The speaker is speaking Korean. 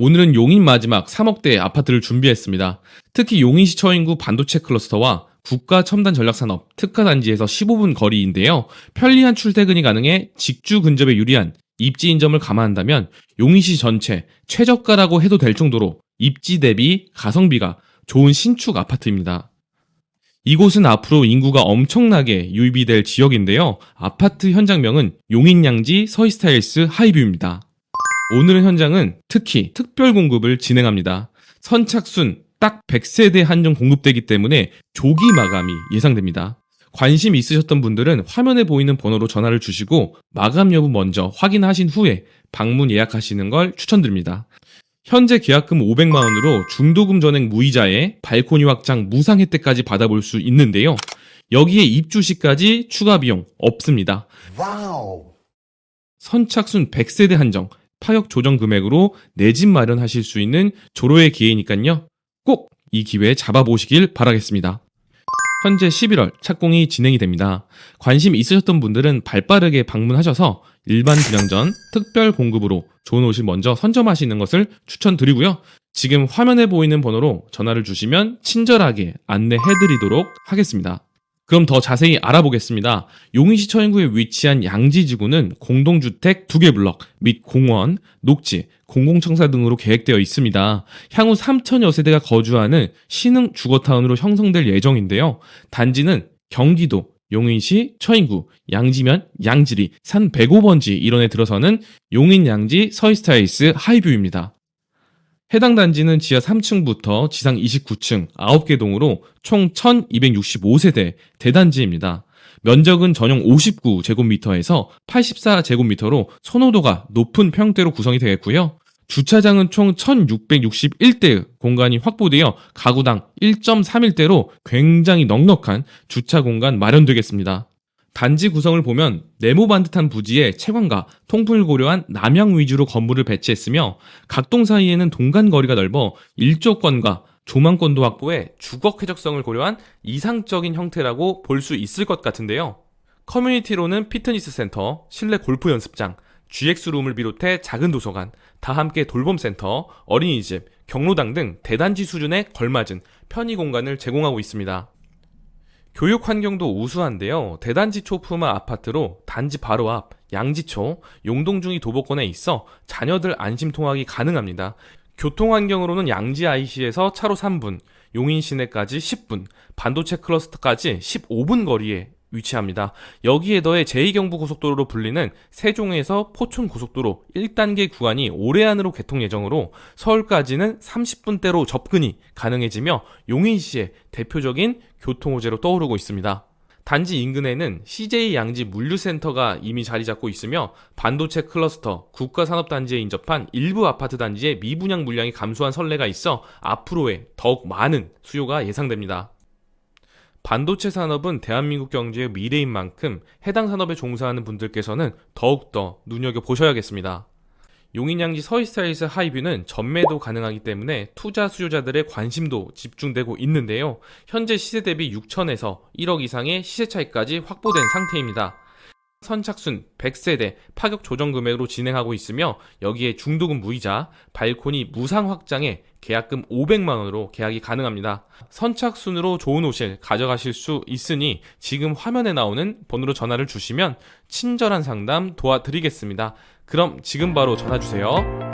오늘은 용인 마지막 3억대 아파트를 준비했습니다. 특히 용인시 처인구 반도체 클러스터와 국가 첨단 전략산업 특화단지에서 15분 거리인데요. 편리한 출퇴근이 가능해 직주 근접에 유리한 입지인 점을 감안한다면 용인시 전체 최저가라고 해도 될 정도로 입지 대비 가성비가 좋은 신축 아파트입니다. 이곳은 앞으로 인구가 엄청나게 유입이 될 지역인데요. 아파트 현장명은 용인양지 서이스타일스 하이뷰입니다. 오늘의 현장은 특히 특별 공급을 진행합니다. 선착순 딱 100세대 한정 공급되기 때문에 조기 마감이 예상됩니다. 관심 있으셨던 분들은 화면에 보이는 번호로 전화를 주시고 마감 여부 먼저 확인하신 후에 방문 예약하시는 걸 추천드립니다. 현재 계약금 500만 원으로 중도금 전액 무이자에 발코니 확장 무상 혜택까지 받아볼 수 있는데요. 여기에 입주 시까지 추가 비용 없습니다. Wow. 선착순 100세대 한정, 파격 조정 금액으로 내 집 마련하실 수 있는 조로의 기회니까요. 꼭 이 기회 잡아보시길 바라겠습니다. 현재 11월 착공이 진행이 됩니다. 관심 있으셨던 분들은 발빠르게 방문하셔서 일반 분양전 특별 공급으로 좋은 옷을 먼저 선점하시는 것을 추천드리고요. 지금 화면에 보이는 번호로 전화를 주시면 친절하게 안내해드리도록 하겠습니다. 그럼 더 자세히 알아보겠습니다. 용인시 처인구에 위치한 양지지구는 공동주택 2개 블럭 및 공원, 녹지, 공공청사 등으로 계획되어 있습니다. 향후 3천여 세대가 거주하는 신흥 주거타운으로 형성될 예정인데요. 단지는 경기도 용인시 처인구 양지면 양지리 산 105번지 일원에 들어서는 용인 양지 서이스타일스 하이뷰입니다. 해당 단지는 지하 3층부터 지상 29층 9개 동으로 총 1265세대 대단지입니다. 면적은 전용 59제곱미터에서 84제곱미터로 선호도가 높은 평대로 구성이 되겠고요. 주차장은 총 1661대 공간이 확보되어 가구당 1.31대로 굉장히 넉넉한 주차 공간 마련되겠습니다. 단지 구성을 보면 네모 반듯한 부지에 채광과 통풍을 고려한 남향 위주로 건물을 배치했으며 각동 사이에는 동간 거리가 넓어 일조권과 조망권도 확보해 주거 쾌적성을 고려한 이상적인 형태라고 볼 수 있을 것 같은데요. 커뮤니티로는 피트니스 센터, 실내 골프 연습장, GX룸을 비롯해 작은 도서관, 다 함께 돌봄센터, 어린이집, 경로당 등 대단지 수준에 걸맞은 편의 공간을 제공하고 있습니다. 교육 환경도 우수한데요. 대단지 초품화 아파트로 단지 바로 앞 양지초, 용동중이 도보권에 있어 자녀들 안심 통학이 가능합니다. 교통 환경으로는 양지 IC에서 차로 3분, 용인 시내까지 10분, 반도체 클러스터까지 15분 거리에 위치합니다. 여기에 더해 제2경부 고속도로로 불리는 세종에서 포천 고속도로 1단계 구간이 올해 안으로 개통 예정으로 서울까지는 30분대로 접근이 가능해지며 용인시의 대표적인 교통호재로 떠오르고 있습니다. 단지 인근에는 CJ 양지 물류센터가 이미 자리 잡고 있으며 반도체 클러스터, 국가산업단지에 인접한 일부 아파트 단지의 미분양 물량이 감소한 선례가 있어 앞으로의 더욱 많은 수요가 예상됩니다. 반도체 산업은 대한민국 경제의 미래인 만큼 해당 산업에 종사하는 분들께서는 더욱더 눈여겨보셔야겠습니다. 용인양지 서이스타일스 하이뷰는 전매도 가능하기 때문에 투자 수요자들의 관심도 집중되고 있는데요. 현재 시세 대비 6천에서 1억 이상의 시세 차이까지 확보된 상태입니다. 선착순 100세대 파격 조정 금액으로 진행하고 있으며 여기에 중도금 무이자, 발코니 무상 확장에 계약금 500만 원으로 계약이 가능합니다. 선착순으로 좋은 옷을 가져가실 수 있으니 지금 화면에 나오는 번호로 전화를 주시면 친절한 상담 도와드리겠습니다. 그럼 지금 바로 전화 주세요.